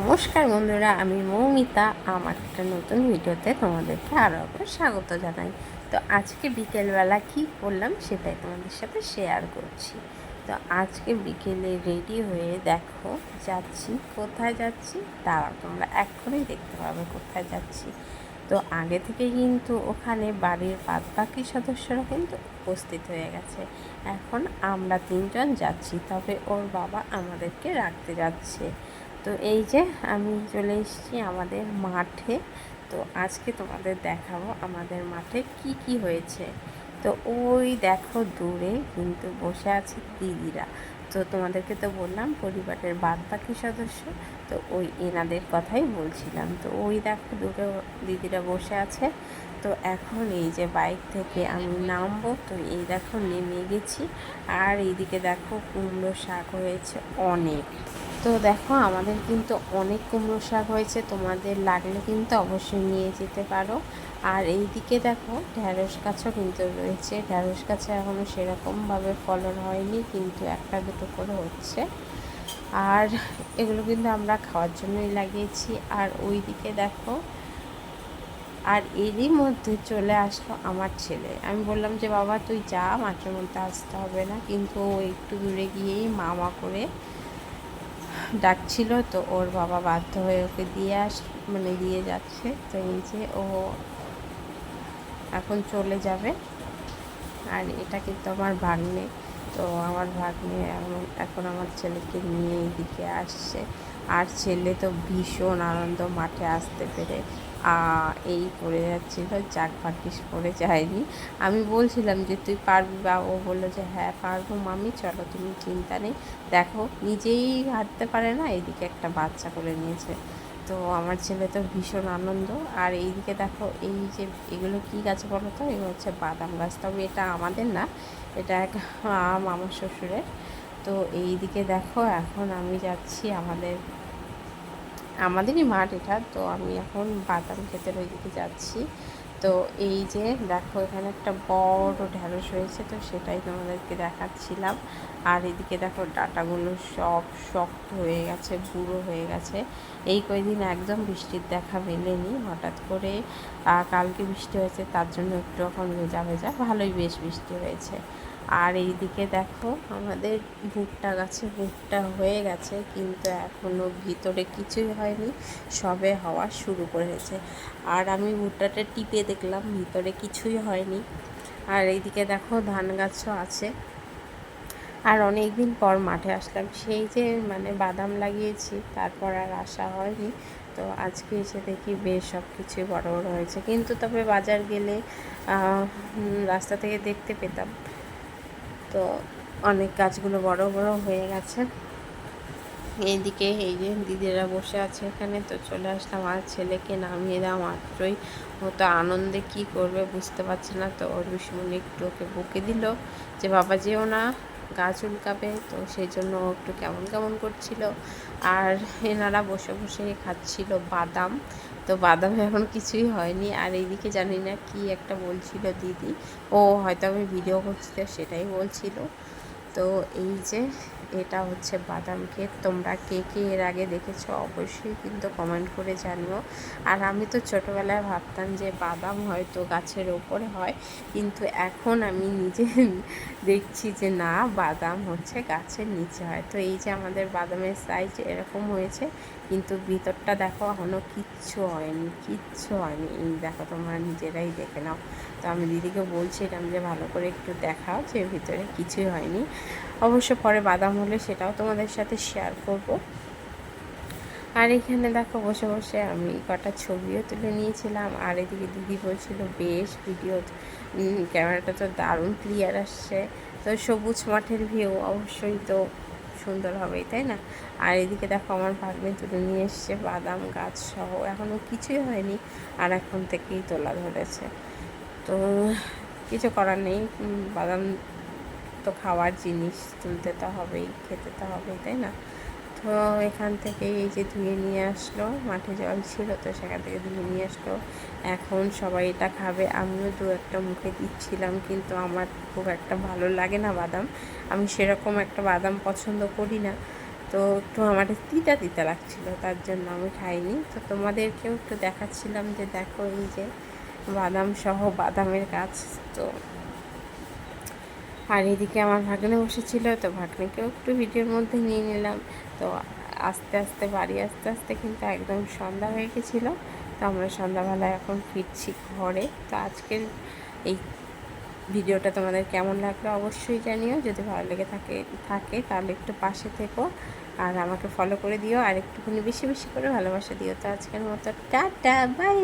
নমস্কার বন্ধুরা, আমি মৌমিতা। আমার একটা নতুন ভিডিওতে তোমাদেরকে আরও একবার স্বাগত জানাই। তো আজকে বিকেলবেলা কী করলাম সেটাই তোমাদের সাথে শেয়ার করছি। তো আজকে বিকেলে রেডি হয়ে দেখো, যাচ্ছি, কোথায় যাচ্ছি? দাঁড়াও, তোমরা এক্ষুনি দেখতে পাবে কোথায় যাচ্ছি। তো আগে থেকে কিন্তু ওখানে বাড়ির বাদ বাকি সদস্যরা কিন্তু উপস্থিত হয়ে গেছে। এখন আমরা তিনজন যাচ্ছি, তবে ওর বাবা আমাদেরকে রাখতে যাচ্ছে। তো এই যে আমি চলে এসেছি আমাদের মাঠে। তো আজকে তোমাদের দেখাবো আমাদের মাঠে কি কি হয়েছে। তো ওই দেখো দূরে কিন্তু বসে আছে দিদিরা। তো তোমাদেরকে তো বললাম পরিবারের বাদ বাকি সদস্য, তো ওই এনাদের কথাই বলছিলাম। তো ওই দেখো দুটো দিদিরা বসে আছে। তো এখন এই যে বাইক থেকে আমি নামবো, তো এই দেখো নেমে গেছি। আর এইদিকে দেখো কুমড়ো শাক হয়েছে অনেক। তো দেখো, আমাদের কিন্তু অনেক কুমড়ো শাক হয়েছে, তোমাদের লাগলে কিন্তু অবশ্যই নিয়ে যেতে পারো। আর এই দিকে দেখো, ঢ্যাঁড়স গাছও কিন্তু রয়েছে। ঢ্যাঁড়স গাছে এখনও সেরকমভাবে ফলন হয়নি, কিন্তু একটা দুটো করে হচ্ছে। আর এগুলো কিন্তু আমরা খাওয়ার জন্যই লাগিয়েছি। আর ওই দিকে দেখো, আর এরই মধ্যে চলে আসলো আমার ছেলে। আমি বললাম যে, বাবা, তুই যা মাঠের মধ্যে আসতে হবে না। কিন্তু ও একটু দূরে গিয়েই মামা করে ডাকছিল, তো ওর বাবা বাধ্য হয়ে ওকে দিয়ে আস মানে দিয়ে যাচ্ছে তো এই যে ও এখন চলে যাবে। আর এটা কিন্তু আমার ভাগ্নে, তো আমার ভাগ্নে এখন আমার ছেলেকে নিয়ে এইদিকে আসছে। আর ছেলে তো ভীষণ আনন্দ মাঠে আসতে পেরে। এই পড়ে যাচ্ছিল চাক ভাগ্যিস পড়ে যায়নি। আমি বলছিলাম যে, তুই পারবি? বা ও বলল যে হ্যাঁ পারব মামি চলো তুমি চিন্তা নেই। দেখো, নিজেই হাঁটতে পারে না এইদিকে একটা বাচ্চা করে নিয়েছে। তো আমার ছেলে তো ভীষণ আনন্দ। আর এইদিকে দেখো, এই যে, এগুলো কী গাছ বলো তো? এগুলো হচ্ছে বাদাম গাছ। তবে এটা আমাদের না, এটা এক মামার শ্বশুরের। তো এই দিকে দেখো, এখন আমি যাচ্ছি আমাদের আমাদেরই মাঠ এটা, তো আমি এখন বাদাম খেতে ওই দিকে যাচ্ছি। তো এই যে দেখো, এখানে একটা বড় ঢ্যাঁড়স হয়েছে তো সেটাই তোমাদেরকে দেখাচ্ছিলাম। আর এদিকে দেখো, ডাটাগুলো সব শক্ত হয়ে গেছে বুড়ো হয়ে গেছে। এই কয়দিন একদম বৃষ্টির দেখা মেলেনি, হঠাৎ করে কালকে বৃষ্টি হয়েছে, তার জন্য একটু এখন ভেজা ভেজা, ভালোই বেশ বৃষ্টি হয়েছে। আর এই দিকে দেখো আমাদের ভুট্টা গাছে, ভুট্টা হয়ে গেছে, কিন্তু এখনও ভিতরে কিছুই হয়নি, সবে হওয়া শুরু করেছে। আর আমি ভুট্টাটা টিপে দেখলাম, ভিতরে কিছুই হয়নি। আর এইদিকে দেখো ধান গাছও আছে। আর অনেক দিন পর মাঠে আসলাম। সেই যে মানে বাদাম লাগিয়েছি, তারপর আর আসা হয়নি। তো আজকে এসে দেখি বেশ সব কিছুই বড়ো বড়ো হয়েছে। কিন্তু তবে বাজার গেলে রাস্তা থেকে দেখতে পেতাম। তো অনেক গাছগুলো বড় বড় হয়ে গেছে। এইদিকে এই যে দিদিরা বসে আছে এখানে, তো চলে আসলাম আর ছেলেকে নামিয়ে দেওয়া মাত্রই। ও তো আনন্দে কি করবে বুঝতে পারছে না, তো ওর বিষ্ণু একটু ওকে বুকে দিল যে, বাবা, যেও না। গাছ উল্কাবে তো সেই জন্য একটু কেমন কেমন করছিল। আর এনারা বসে বসে খাচ্ছিল বাদাম। তো বাদামে এখন কিছুই হয়নি। আর এইদিকে জানি না কি একটা বলছিল দিদি। ও হয়তো আমি ভিডিও করছি সেটাই বলছিল। তো এই যে, এটা হচ্ছে বাদাম কেক তোমরা কে কে এর আগে দেখেছ অবশ্যই কিন্তু কমেন্ট করে জানিও। আর আমি তো ছোটোবেলায় ভাবতাম যে বাদাম হয়তো গাছের ওপরে হয়, কিন্তু এখন আমি নিজে দেখছি যে না, বাদাম হচ্ছে গাছের নিচে হয়। তো এই যে আমাদের বাদামের সাইজ এরকম হয়েছে কিন্তু ভিতরটা দেখো এখনও কিচ্ছু হয়নি কিচ্ছু হয়নি। এই দেখো তোমরা নিজেরাই দেখে নাও। তো আমি দিদিকে বলছিলাম যে ভালো করে একটু দেখাও যে ভিতরে কিছুই হয়নি। অবশ্য পরে বাদাম হলে সেটাও তোমাদের সাথে শেয়ার করব। আর এখানে দেখো বসে বসে আমি কটা ছবিও তুলে নিয়েছিলাম। আর এদিকে দিদি বলছিল, বেশ ভিডিও ক্যামেরাটা তো দারুণ ক্লিয়ার আসছে। তো সবুজ মাঠের ভিউ অবশ্যই তো সুন্দর হবেই, তাই না? আর এদিকে দেখো আমার ভাগ্নে তুলে নিয়ে এসছে বাদাম, গাছ সহ। এখনও কিছুই হয়নি, আর এখন থেকেই তোলা ধরেছে। তো কিছু করার নেই বাদাম তো খাওয়ার জিনিস, তুলতে তো হবেই, খেতে তো হবেই, তাই না? তো এখান থেকে এই যে ধুয়ে নিয়ে আসলো, মাঠে জল ছিল তো সেখান থেকে ধুয়ে নিয়ে আসলো। এখন সবাই এটা খাবে। আমিও দু একটা মুখে দিচ্ছিলাম কিন্তু আমার খুব একটা ভালো লাগে না বাদাম। আমি সেরকম একটা বাদাম পছন্দ করি না। তো একটু আমার তিতা তিতা লাগছিল, তার জন্য আমি খাইনি। তো তোমাদেরকেও একটু দেখাচ্ছিলাম যে দেখো এই যে বাদাম সহ বাদামের গাছ। তো আর এদিকে আমার ভাগ্নে বসেছিল, তো ভাগ্নেকেও একটু ভিডিওর মধ্যে নিয়ে নিলাম। তো আস্তে আস্তে, বাড়ি আস্তে আস্তে কিন্তু একদম সন্ধ্যা হয়ে গেছিল। তো আমরা সন্ধ্যাবেলায় এখন ফিরছি ঘরে। তো আজকের এই ভিডিওটা তোমাদের কেমন লাগল অবশ্যই জানিও। যদি ভালো লেগে থাকে থাকে তাহলে একটু পাশে থেকো আর আমাকে ফলো করে দিও। আর একটুখানি বেশি বেশি করে ভালোবাসা দিও। তো আজকের মতো টাটা, বাই!